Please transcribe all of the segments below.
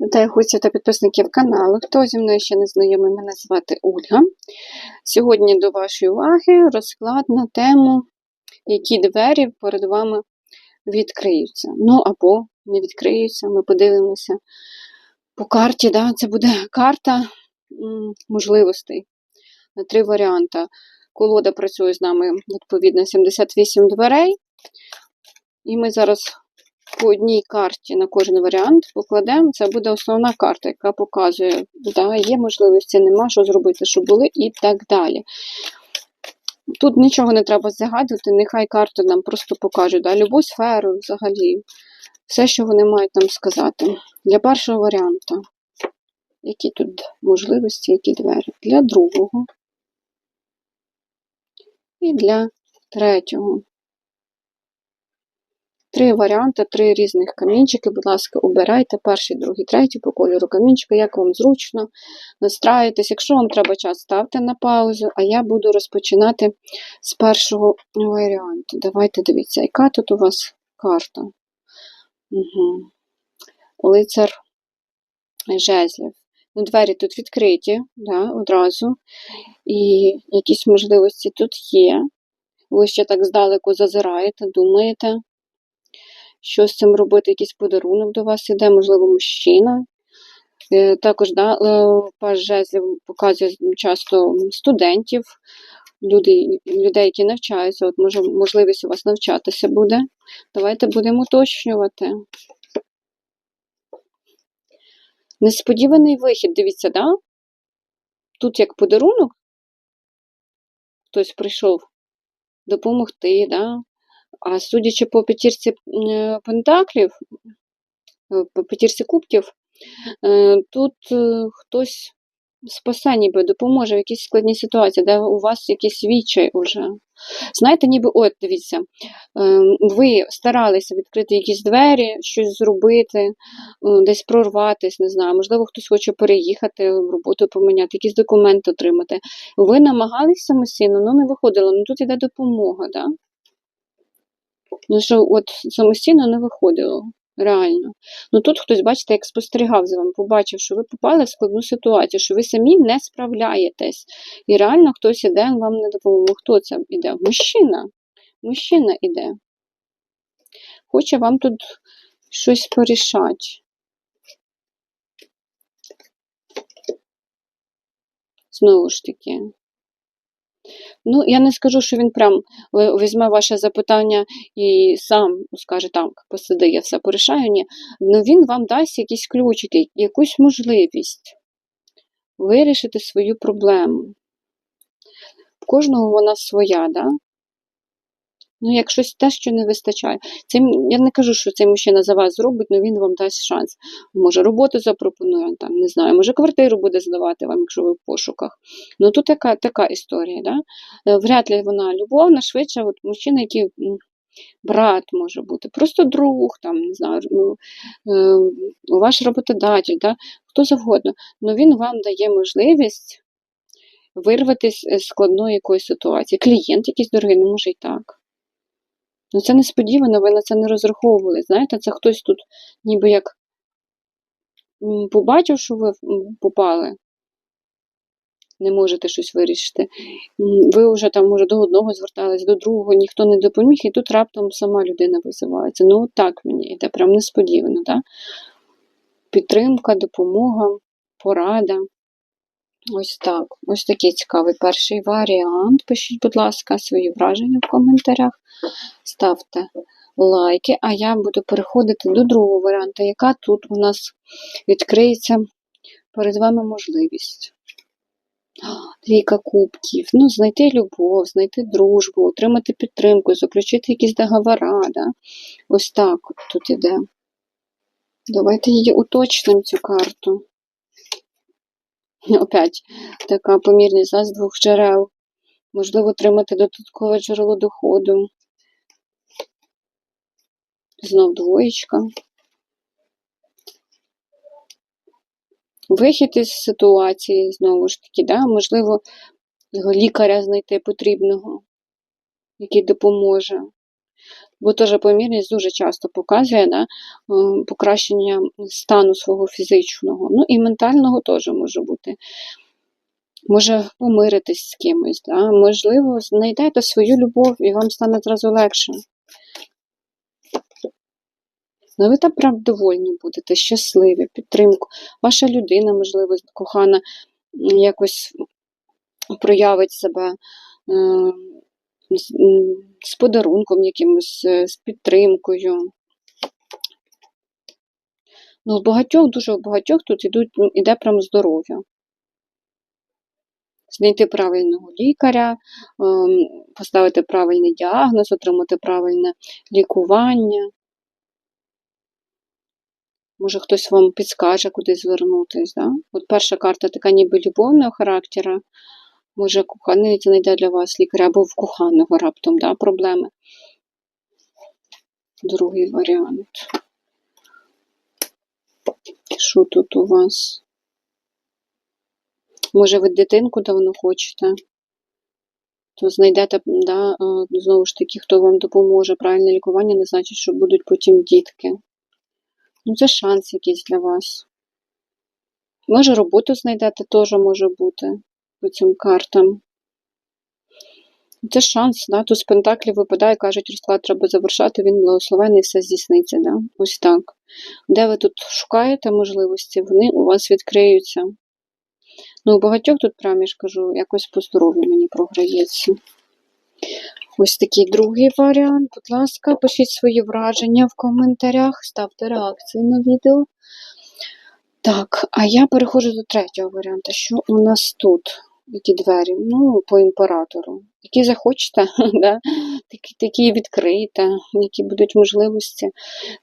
Вітаю гостів та підписників каналу. Хто зі мною ще не знайомий, мене звати Ольга. Сьогодні до вашої уваги розклад на тему, які двері перед вами відкриються. Ну або не відкриються. Ми подивимося по карті. Да? Це буде карта можливостей на три варіанти. Колода працює з нами відповідно 78 дверей. І ми зараз по одній карті на кожен варіант покладемо. Це буде основна карта, яка показує, да, є можливості, нема, що зробити, що були, і так далі. Тут нічого не треба загадувати, нехай карти нам просто покажуть да, любу сферу взагалі. Все, що вони мають нам сказати. Для першого варіанту, які тут можливості, які двері. Для другого. І для третього. Три варіанти, три різних камінчики. Будь ласка, обирайте перший, другий, третій по кольору камінчика, як вам зручно. Настраюйтесь. Якщо вам треба час, ставте на паузу, а я буду розпочинати з першого варіанту. Давайте дивіться, яка тут у вас карта. Угу. Лицар жезлів. Ну, Двері тут відкриті да, одразу. І якісь можливості тут є. Ви ще так здалеку зазираєте, думаєте що з цим робити, якийсь подарунок до вас іде, можливо, мужчина. Е, Також да, е, жезлів показує часто студентів, люди, людей, які навчаються. От може, можливість у вас навчатися буде. Давайте будемо уточнювати. Несподіваний вихід, дивіться, да? Тут як подарунок, хтось прийшов допомогти, да? А судячи по п'ятірці е, пентаклів, е, по п'ятірці кубків, е, тут хтось спасе, ніби допоможе в якійсь складній ситуації, де у вас якийсь відчай уже. Знаєте, ніби, от, дивіться, ви старалися відкрити якісь двері, щось зробити, десь прорватися, не знаю, можливо, хтось хоче переїхати, роботу поміняти, якісь документи отримати. Ви намагалися самостійно, але не виходило. Ну тут іде допомога, да? Ну, що от самостійно не виходило. Реально. Ну тут хтось, бачите, як спостерігав за вами, побачив, що ви попали в складну ситуацію, що ви самі не справляєтесь. І реально хтось іде вам не допоможе. Хто це іде? Мужчина. Мужчина іде. Хоче вам тут щось порішати. Знову ж таки. Ну, я не скажу, що він прям візьме ваше запитання і сам скаже, так, посиди, я все порішаю. Ні. Ну він вам дасть якісь ключики, якусь можливість вирішити свою проблему. В кожного вона своя, да? Ну, як щось те, що не вистачає. Це, я не кажу, що цей мужчина за вас зробить, але він вам дасть шанс. Може, роботу запропонує, там, не знаю, може, квартиру буде здавати вам, якщо ви в пошуках. Ну, тут така така історія. Да? Е, вряд ли вона любовна, швидше, от мужчина, який. Брат може бути, просто друг, там, не знаю, ну, е, ваш роботодатель, да? хто завгодно. Але він вам дає можливість вирватися з складної якоїсь ситуації. Клієнт якийсь дорогий, не може і так. Ну, це несподівано, ви на це не розраховували. Знаєте, це хтось тут ніби як побачив, що ви попали, не можете щось вирішити. Ви вже там, може, до одного звертались, до другого, ніхто не допоміг, і тут раптом сама людина визивається. Ну, так мені йде, прям несподівано. Да? Підтримка, допомога, порада. Ось так. Ось такий цікавий перший варіант. Пишіть, будь ласка, свої враження в коментарях. Ставте лайки, а я буду переходити до другого варіанту, яка тут у нас відкриється перед вами можливість. Двійка кубків. Ну, знайти любов, знайти дружбу, отримати підтримку, заключити якісь договора. Да? Ось так тут іде. Давайте її уточнимо, цю карту. Опять така помірність з двох джерел. Можливо, отримати додаткове джерело доходу. Знов двоєчка. Вихід із ситуації, знову ж таки, да? можливо, лікаря знайти потрібного, який допоможе. Бо теж помірність дуже часто показує да, е, покращення стану свого фізичного. Ну і ментального теж може бути. Може помиритись з кимось, да? можливо, знайдете свою любов і вам стане зразу легше. Ну, ви там прям довольні будете, щасливі, підтримку. Ваша людина, можливо, кохана, якось проявить себе е, з, подарунком якимось, е, з підтримкою. Ну, у багатьох, дуже багатьох тут ідуть, іде прям здоров'я. Знайти правильного лікаря, ем, поставити правильний діагноз, отримати правильне лікування. Може, хтось вам підскаже, куди звернутись. Да? От перша карта така ніби любовного характера. Може, коханий знайде для вас лікаря або в коханого раптом да, проблеми. Другий варіант. Що тут у вас? Може, ви дитинку давно хочете? То знайдете, да, е, знову ж таки, хто вам допоможе. Правильне лікування не значить, що будуть потім дітки. Ну, це шанс якийсь для вас. Може, роботу знайдете, теж може бути по цим картам. Це шанс, да? тут з Пентаклів випадає, кажуть, розклад треба завершати, він благословений, все здійсниться. Да? Ось так. Де ви тут шукаєте можливості, вони у вас відкриються. Ну, у багатьох тут, прямо я ж кажу, якось по здоров'ю мені програється. Ось такий другий варіант. Будь ласка, пишіть свої враження в коментарях, ставте реакції на відео. Так, а я переходжу до третього варіанту. Що у нас тут? Які двері? Ну, по імператору. Які захочете, да? такі такі відкрийте, які будуть можливості.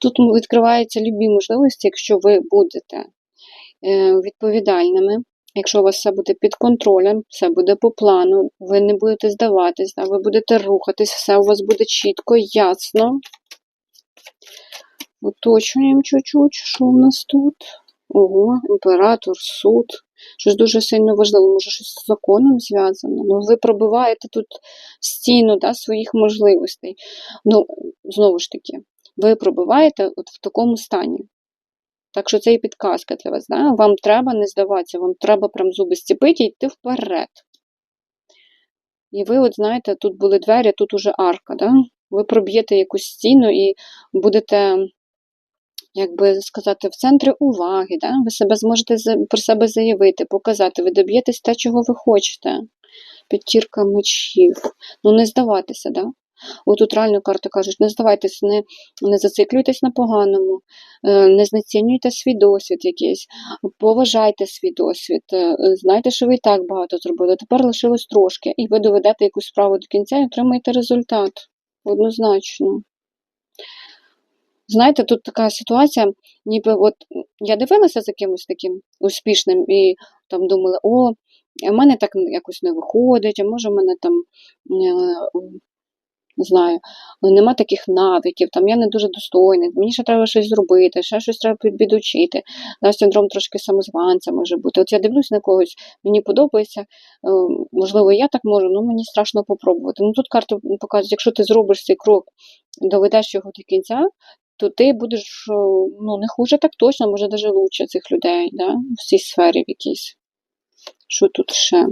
Тут відкриваються любі можливості, якщо ви будете е, відповідальними Якщо у вас все буде під контролем, все буде по плану, ви не будете здаватись, да, ви будете рухатись, все у вас буде чітко, ясно. Уточнюємо чуть-чуть, що у нас тут. Ого, імператор, суд. Щось дуже сильно важливо, може, щось з законом зв'язано. Ну, ви пробиваєте тут стіну да, своїх можливостей. Ну, знову ж таки, ви пробиваєте от в такому стані. Так що це і підказка для вас. Да? Вам треба не здаватися, вам треба прям зуби стіпити і йти вперед. І ви, от знаєте, тут були двері, тут уже арка. Да? Ви проб'єте якусь стіну і будете, як би сказати, в центрі уваги. Да? Ви себе зможете про себе заявити, показати, ви доб'єтесь те, чого ви хочете. П'ятірка мечів. Ну, не здаватися, да? Отут реально карти кажуть, не здавайтесь, не не зациклюйтесь на поганому, е, не знецінюйте свій досвід якийсь, поважайте свій досвід, е, знайте, що ви і так багато зробили. Тепер лишилось трошки, і ви доведете якусь справу до кінця і отримаєте результат. Однозначно. Знаєте, тут така ситуація, ніби от я дивилася за кимось таким успішним і там думала, о, в мене так якось не виходить, а може в мене там е, не знаю, нема таких навиків, там я не дуже достойний, мені ще треба щось зробити, ще щось треба підучити. Да, синдром трошки самозванця може бути. От я дивлюсь на когось, мені подобається, е, можливо, я так можу, але мені страшно попробувати. Ну Тут карти показують, якщо ти зробиш цей крок, доведеш його до кінця, то ти будеш ну, не хуже так точно, може навіть лучше цих людей да, в цій сфері в якійсь. Що тут ще?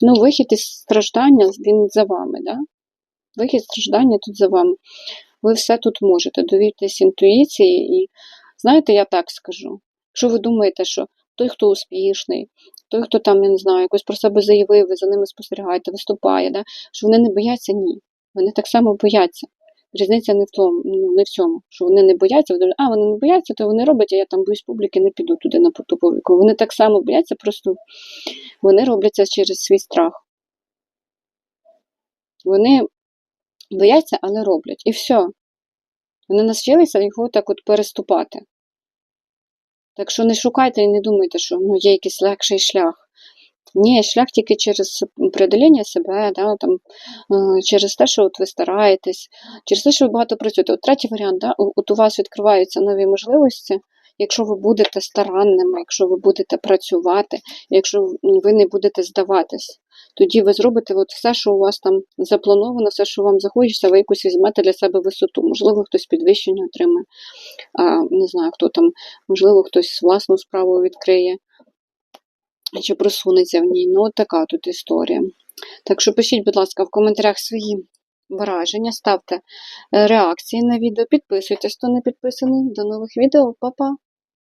Ну, вихід із страждання, він за вами, да? Вихід страждання тут за вами. Ви все тут можете. Довіртесь інтуїції, і знаєте, я так скажу. Якщо ви думаєте, що той, хто успішний, той, хто там, я не знаю, якось про себе заявив, ви за ними спостерігаєте, виступає, да? що вони не бояться, ні. Вони так само бояться. Різниця не в тому, ну, не в цьому, що вони не бояться, вони, а вони не бояться, то вони роблять, а я там боюсь публіки, не піду туди на ту публіку. Вони так само бояться, просто вони робляться через свій страх. Вони бояться, але роблять. І все. Вони навчилися його так от переступати. Так що не шукайте і не думайте, що ну, є якийсь легший шлях. Ні, шлях тільки через преодоління себе, да, там, е, через те, що от ви стараєтесь, через те, що ви багато працюєте. От Третій варіант, да, от у вас відкриваються нові можливості, якщо ви будете старанними, якщо ви будете працювати, якщо ви не будете здаватись, тоді ви зробите от все, що у вас там заплановано, все, що вам захочеться, ви якусь візьмете для себе висоту. Можливо, хтось підвищення отримає, а, не знаю, хто там, можливо, хтось власну справу відкриє чи просунеться в ній. Ну, така тут історія. Так що пишіть, будь ласка, в коментарях свої враження, ставте е, реакції на відео, підписуйтесь, хто не підписаний. До нових відео, Па-па!